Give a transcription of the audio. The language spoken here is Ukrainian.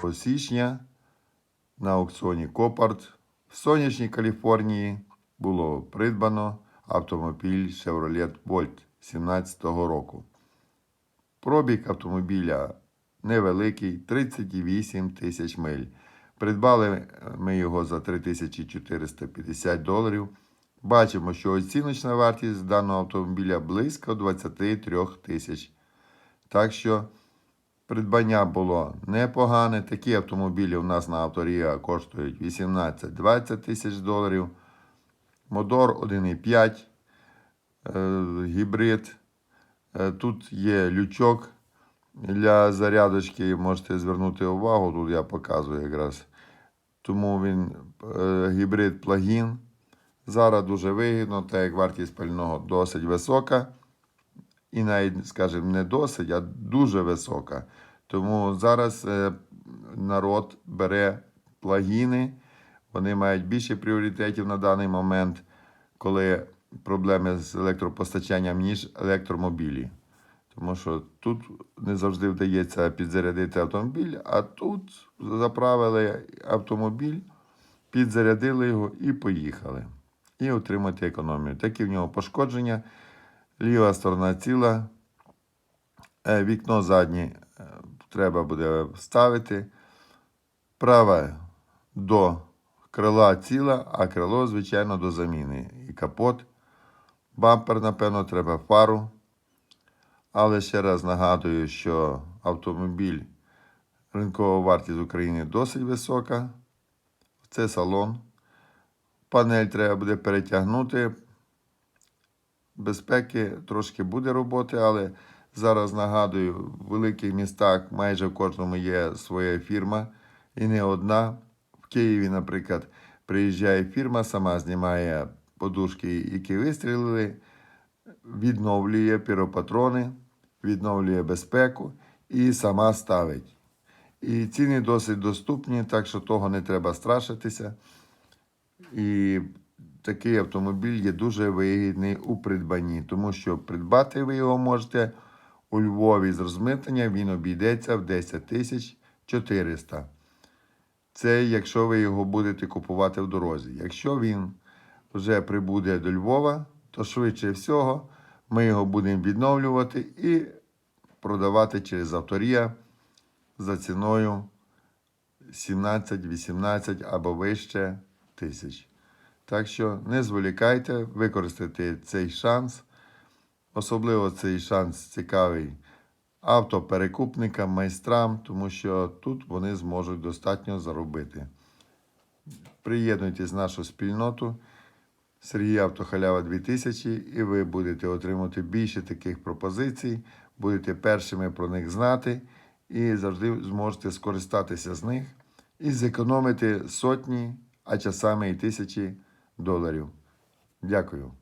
12 січня на аукціоні Копарт в сонячній Каліфорнії було придбано автомобіль Chevrolet Bolt 17-го року. Пробіг автомобіля невеликий 38 тисяч миль. Придбали ми його за 3450 доларів. Бачимо, що оціночна вартість даного автомобіля близько 23 тисяч. Так що придбання було непогане. Такі автомобілі у нас на авторія коштують 18-20 тисяч доларів. Мотор 1,5 е, гібрид. Е, Тут є лючок для зарядочки. Можете звернути увагу, тут я показую якраз. Тому він е, гібрид плагін. Зараз дуже вигідно, так як вартість пального досить висока. І навіть, скажімо, не досить, а дуже висока. Тому зараз е, народ бере плагіни. Вони мають більше пріоритетів на даний момент, коли проблеми з електропостачанням, ніж електромобілі. Тому що тут не завжди вдається підзарядити автомобіль, а тут заправили автомобіль, підзарядили його і поїхали. І отримати економію. Такі в нього пошкодження. Ліва сторона ціла. Е, Вікно заднє е, треба буде вставити. Праве до крила ціла, а крило, звичайно, до заміни. І капот. Бампер, напевно, треба фару. Але ще раз нагадую, що автомобіль ринкова вартість в Україні досить висока. Це салон. Панель треба буде перетягнути. Безпеки трошки буде роботи, але зараз нагадую, в великих містах майже в кожному є своя фірма і не одна. В Києві, наприклад, приїжджає фірма, сама знімає подушки, які вистрілили, відновлює піропатрони, відновлює безпеку і сама ставить. І ціни досить доступні, так що того не треба страшитися. І такий автомобіль є дуже вигідний у придбанні, тому що придбати ви його можете у Львові з розмитнення, він обійдеться в 10 тисяч 400. Це якщо ви його будете купувати в дорозі. Якщо він вже прибуде до Львова, то швидше всього ми його будемо відновлювати і продавати через авторія за ціною 17, 18 або вище тисяч. Так що не зволікайте, використайте цей шанс. Особливо цей шанс цікавий автоперекупникам, майстрам, тому що тут вони зможуть достатньо заробити. Приєднуйтесь в нашу спільноту Сергій Автохалява 2000 і ви будете отримувати більше таких пропозицій, будете першими про них знати і завжди зможете скористатися з них і зекономити сотні, а часами і тисячі доларів. Дякую.